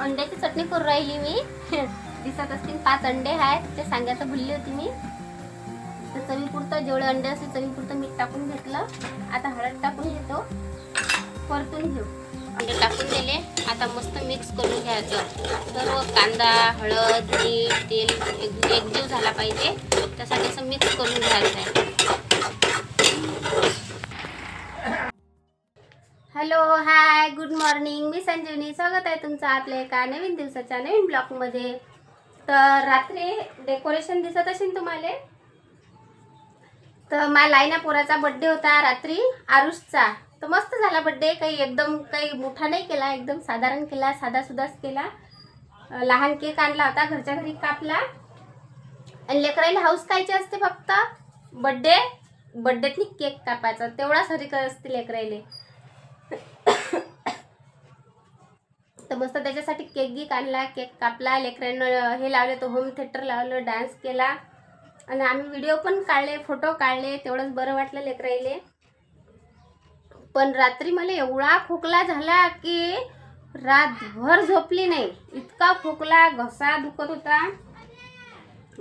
अंड्याची चटणी करू राहिली मी. दिसत असतील पाच अंडे आहेत. ते सांगायचं भुलली होती मी. तर चवीपुरतं जेवढे अंडे असतील चवीपुरतं मीठ टाकून घेतलं. आता हळद टाकून घेतो. परतून घेऊ. अंडे टाकून दिले. आता मस्त मिक्स करून घ्यायचं. सर्व कांदा हळद मीठ तेल एक एकजीव झाला पाहिजे. त्यासाठी असं मिक्स करून घ्यायचं आहे. हॅलो हाय गुड मॉर्निंग मी संजीवनी. स्वागत आहे तुमचं आपल्या एका नवीन दिवसाच्या नवीन ब्लॉकमध्ये तर रात्री डेकोरेशन दिसत असेल तुम्हाला? तर माझ्या लाईना पोराचा बड्डे होता रात्री आरुषचा. तर मस्त झाला बड्डे काही एकदम काही मोठा नाही केला एकदम साधारण केला साधासुधाच केला. लहान केक आणला होता घरच्या घरी कापला. आणि लेकराईला हाऊस खायची असते फक्त. बड्डे बड्डेतनी केक कापायचा. तेवढाच हरिक असते लेकराईले मस्त त्याच्यासाठी केक गिक आणला केक कापला लेकरांना हे लावले तो होम थिएटर लावलं डान्स केला. आणि आम्ही व्हिडिओ पण काढले फोटो काढले तेवढंच बरं वाटलं लेकराईले. पण रात्री मला एवढा खोकला झाला की रातभर झोपली नाही. इतका खोकला घसा दुखत होता.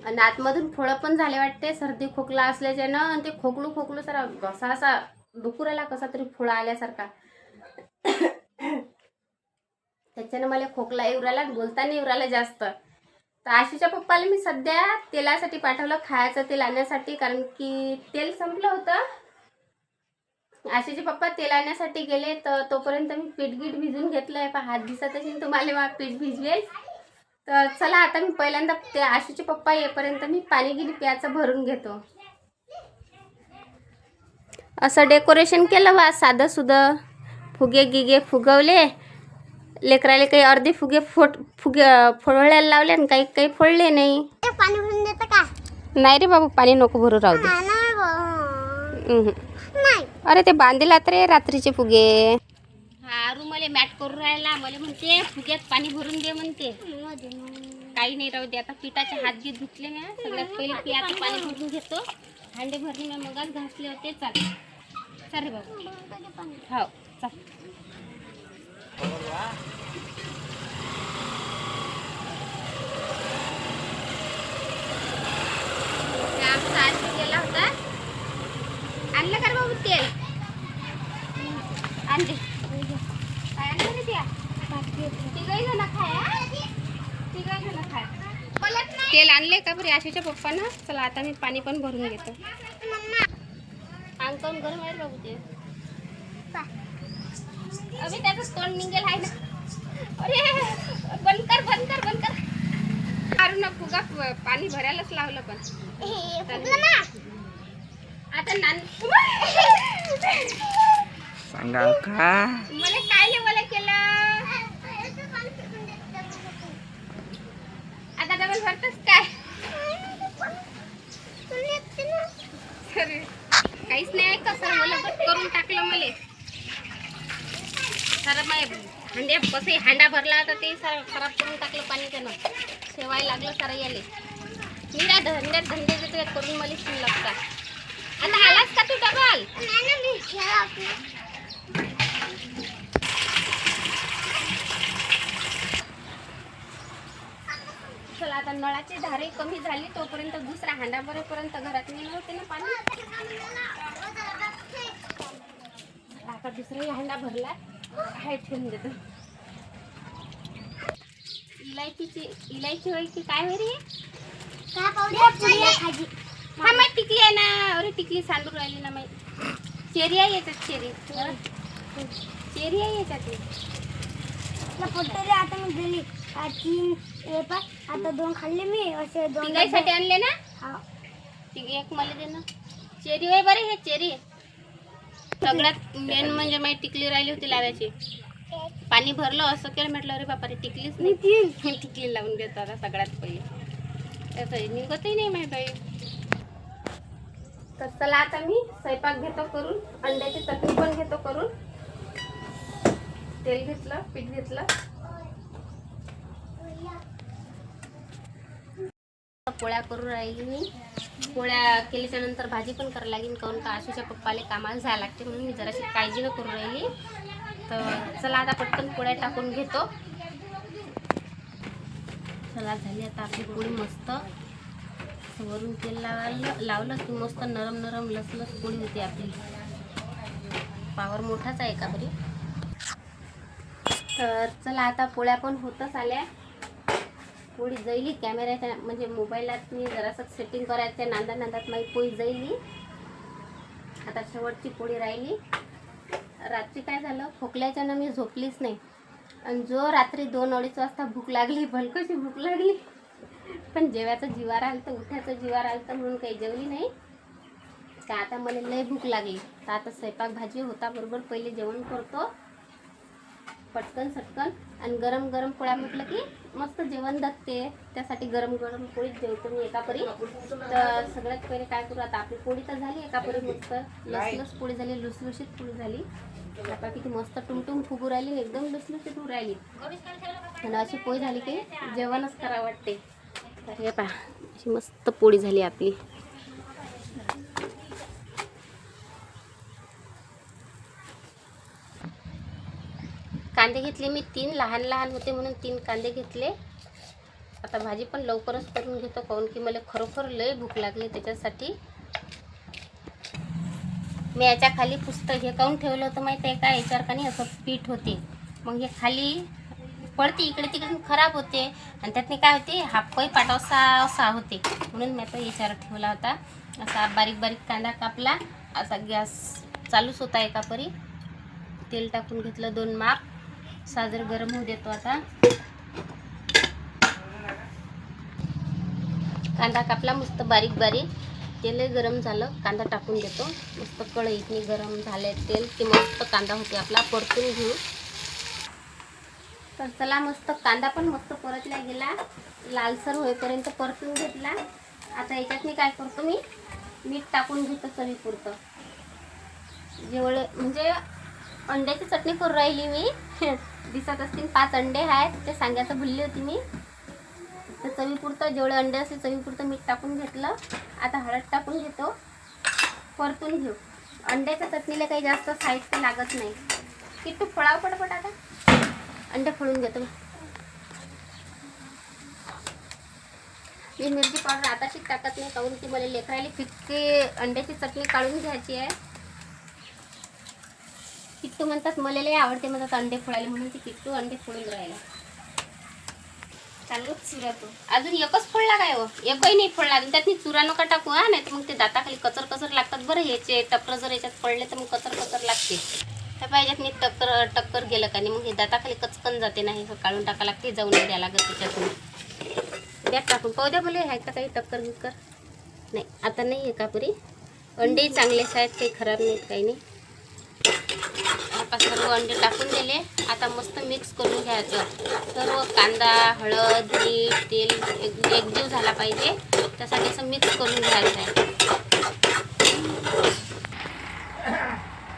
आणि आतमधून फळं पण झाले वाटते सर्दी खोकला असल्याच्यानं आणि ते खोकलू खोकलू सारा घसा असा दुखू राहिला कसा तरी फुळा आल्यासारखा. त्याच्यानं मला खोकला येऊ राहिला बोलता नाही येऊ राहिला जास्त. तर आशीच्या पप्पाला मी सध्या तेलासाठी पाठवलं खायचं तेल आणण्यासाठी कारण की तेल संपलं होतं. आशीचे पप्पा तेल आणण्यासाठी गेले तर तोपर्यंत मी पीठ गीठ भिजून घेतलं आहे पण हात दिसत असेल तुम्हाला बा पीठ भिजवेल. तर चला आता मी पहिल्यांदा ते आशीचे पप्पा येईपर्यंत मी पाणी गिरी प्यायचं भरून घेतो. असं डेकोरेशन केलं बा साधं सुधं फुगे गिगे फुगवले. लेकराले काही अर्धे फुगे फोट फुगे फोडायला लावले आणि काही काही फोडले नाही. पाणी भरून देतं का? नाही रे बाबू पाणी नको भरू राहू दे. उहुं. नाही अरे ते बांधेलात रे रात्रीचे फुगे. हा आरू मला मॅट करून राहिला. मला म्हणते फुग्यात पाणी भरून दे म्हणते. काही नाही राहू दे आता पिठाचे हात घे धुतले ना. सगळ्यात पहिले पियाचं पाणी भरून घेतो. हांडे भरले मी मगच घासले होते. चाल. चाल रे बाबू. हो चाल. तेल आणले काय आणलं त्या तेल का बरे? आशीच्या पप्पानं? चला आता मी पाणी पण भरून घेतो. अंकन गरम आहे बाबू ते. अभि त्याचं तोंड निघेल आहे ना? अरे बंद कर बंद कर बंद कर मारू ना फुगा पाणी भरायलाच लावलं पण. फुगलं ना. आता नान सांगा का मला काय लेवल केलं आता डबल भरतच काय अरे, काहीच नाही कसं मला बट करून टाकलं मला सारं माय हांड्या हांडा भरला तर ते सारं खराब करून टाकलं पाणी त्यानं शेवाय लागलं सारं याले. मी त्या धंद्यात धंदे देते करून मला शिन लागता आता आलास का तू डबल? चला आता नळाची धारे कमी झाली तोपर्यंत दुसरा हांडा भरेपर्यंत घरात नेलं होते ना पाणी. आता दुसराही हांडा भरला. आहे ठेवून देतो? इलायचीची इलायची होय की काय होय रे हा माहिती टिकली आहे ना. अरे टिकली सांडून राहिली ना माहिती चेरी आहे याच्यात चेरी. चेरी. आहे याच्यात. आता मी दिली. तीन हे पाय आता दोन खाल्ले मी. असे दोन तिघाईसाठी आणले ना? हा. तिघे एक मला दे ना. चेरी होय बरे हे चेरी. सगळ्यात मेन म्हणजे माझी टिकली राहिली होती लावायची. पाणी भरलं असं केलं म्हटलं अरे बापा रे टिकलीच नाही. ती टिकली लावून देतो आता सगळ्यात पहिले. त्याचं निघतही नाही माहिती बाई. तर चला आता मी स्वयंपाक घेतो करून अंड्याची चटणी पण घेतो करून. तेल घेतलं पीठ घेतलं. पोळ्या करून राहिली मी. पोळ्या केल्याच्यानंतर भाजी पण करायला लागेल काहून का आशूच्या पप्पाला कामाला जायला लागते म्हणून मी जराशी काळजी न करून राहिली. तर चला आता पटकन पोळ्या टाकून घेतो. चला झाली आता आपली पोळी मस्त. वरून तेल लावलं लावलं की मस्त नरम नरम लसलस पोळी होते आपली. पावर मोठाच आहे का बरी तर चला आता पोळ्या पण होतच आल्या. पोळी जाईली कॅमेऱ्याच्या म्हणजे मोबाईलात मी जरासं सेटिंग करायचं नांदा नांदात माझी पोळी जाईली आता शेवटची पोळी राहिली. रात्री काय झालं? खोकल्याच्यानं मी झोपलीच नाही. आणि जो रात्री दोन अडीच वाजता भूक लागली भलकशी भूक लागली. पण जेवायचं जीवार आलं तर उठायचं जीवार आलं तर म्हणून काही जेवली नाही. का आता मला लय भूक लागली. तर आता स्वयंपाक भाजी होता बरोबर पहिले जेवण करतो. पटकन सटकन. आणि गरम गरम पोळ्या म्हटलं की मस्त जेवण लागते त्यासाठी गरम गरम पोळीच जेवतो मी एका परी तर सगळ्यात पहिले काय करू आता आपली पोळी तर झाली एका परी मस्त. लसलस पोळी झाली लुसलुशीत पोळी झाली. आता किती मस्त टुमटुम फुगू राहिली एकदम लुसलुशीत होऊ राहिली. आणि अशी पोळी झाली की जेवणच करा वाटते तर हे पहा अशी मस्त पोळी झाली आपली. कांदे घेतले मी तीन लहान लहान होते म्हणून तीन कांदे घेतले. आता भाजी पण लवकरच करून घेतो काऊन की मला खरोखर लय भूक लागली त्याच्यासाठी. मी याच्या खाली पुस्तक हे काऊन ठेवलं होतं माहिती आहे का? याच्यावर का नाही असं पीठ होते. मग हे खाली पडते इकडे तिकडे खराब होते. आणि त्यातनं काय होते? हापही पाटावसा असा होते. म्हणून मी तो याच्यावर ठेवला होता. असा बारीक बारीक कांदा कापला. असा गॅस चालूच होता एका परी तेल टाकून घेतलं दोन माप. साजर गरम होऊ देतो आता. कांदा कापला मस्त बारीक बारीक. तेलही गरम झालं कांदा टाकून देतो मस्त कढईतनी गरम झाले तेल की मस्त कांदा होते आपला परतून घेऊ. तर चला मस्त कांदा पण मस्त परतला गेला. लालसर होईपर्यंत परतून घेतला. आता याच्यात मी काय करतो मी? मीठ टाकून घेतो चवीपुरतं. जेवढे म्हणजे अंड्याची चटणी करून राहिली मी. दिसत असतील पाच अंडे आहेत. ते सांगायचं भुलली होती मी. तर चवीपुरतं जेवढे अंडे असतील चवीपुरतं मीठ टाकून घेतलं. आता हळद टाकून घेतो. परतून घेऊ. अंड्याच्या चटणीला काही जास्त साहित्य लागत नाही. किट्टू फळाव पटपट आता. अंडे फोडून घेतो मी मिरची पावडर आताशीच टाकत नाही काहून की मला लेकरायला फिक्के अंड्याची चटणी काढून घ्यायची आहे. किट्टू म्हणतात मला लय आवडते म्हणतात अंडे फोडायला म्हणून ती किट्टू अंडे फोडून राहिला. चालूच चुरा तो. अजून एकच फोडला काय हो? एकही नाही फोडला. अजून त्यात चुरा नका टाकू हा नाही तर मग ते दाताखाली कचर कचर लागतात बरं. ह्याचे टक्कर जर याच्यात पडले तर मग कचर कचर लागते. त्या पाहिजेत मी टक्कर टक्कर गेलं का नाही मग हे दाताखाली कचकन जाते नाही काढून टाका लागते जाऊन द्या लागत त्याच्यातून. द्या टाकून. पाहू द्या बोले आहे का काही टक्कर बिक्कर नाही आता नाही आहे का पुरी? अंडेही चांगलेच आहेत काही खराब नाहीत काही नाही. जवळपास सर्व अंडे टाकून दिले. आता मस्त मिक्स करून घ्यायचं. सर्व कांदा हळद मीठ तेल एक एकजीव झाला पाहिजे. त्यासाठी असं मिक्स करून घ्यायचं आहे.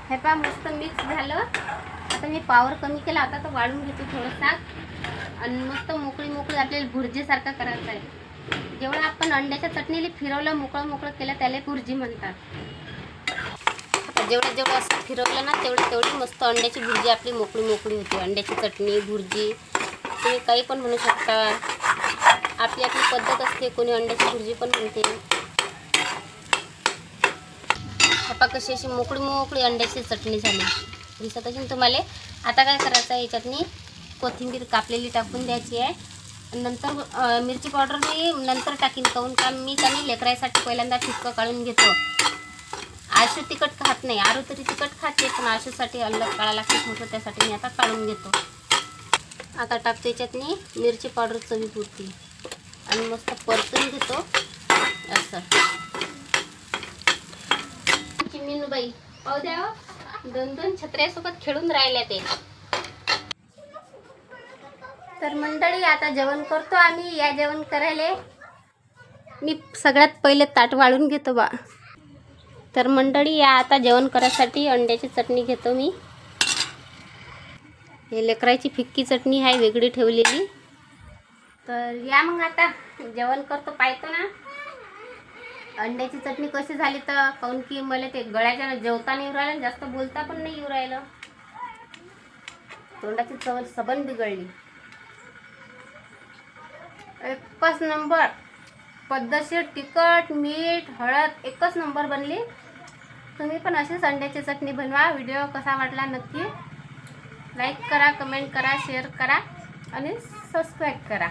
हे पहा मस्त मिक्स झालं. आता मी पावर कमी केला. आता तर वाढून घेतो थोडंसा. आणि मस्त मोकळी मोकळी आपल्याला भुर्जीसारखं करायचं आहे. जेवढं आपण अंड्याच्या चटणीला फिरवलं मोकळं मोकळं केलं त्याला भुर्जी म्हणतात. जेवढं जेवढं फिरवलं ना तेवढं तेवढी मस्त अंड्याची भुर्जी आपली मोकळी मोकळी होती. अंड्याची चटणी भुर्जी. तुम्ही काही पण म्हणू शकता. आपली आपली पद्धत असते. कोणी अंड्याची भुर्जी पण म्हणते. आपा कशी अशी मोकळी मोकळी अंड्याची चटणी झाली. दिसत असेल तुम्हाला? आता काय करायचं आहे याच्यातनी? कोथिंबीर कापलेली टाकून द्यायची आहे. नंतर मिरची पावडर मी नंतर टाकीन. काऊन का? मी त्यांनी लेकरायसाठी पहिल्यांदा फिक्कं काढून घेतो. आशू तिखट खात नाही. आरू तरी तिखट खाते पण आशूसाठी अलग काळा लागते थोडं त्यासाठी मी आता काढून घेतो. आता टाकतो याच्यातनी मिरची पावडर चवीपुरती. आणि मस्त परतून घेतो. असं. मिनूबाई. पाहू द्या हो. दोन दोन छत्र्यासोबत खेळून राहिल्या ते. तर मंडळी आता जेवण करतो आम्ही. या जेवण करायला. मी सगळ्यात पहिले ताट वाळून घेतो बा. तर मंडळी या आता जेवण करायसाठी अंड्याची चटणी घेतो मी. हे लेकराची फिक्की चटणी आहे वेगळी ठेवलेली. तर या मग आता जेवण करतो पाहतो ना. अंड्याची चटणी कशी झाली तर काऊन की मला ते गळ्याच्या जेवता नाही येऊ राहिलं जास्त बोलता पण नाही येऊ राहिलं. तोंडाची चव सबन बिघडली. एकच नंबर पद्धतशीर तिखट मीठ हळद एकच नंबर बनली. तुम्ही पण अशी संड्याची चटणी बनवा. व्हिडिओ कसा वाटला नक्की लाईक करा कमेंट करा शेअर करा आणि सबस्क्राईब करा.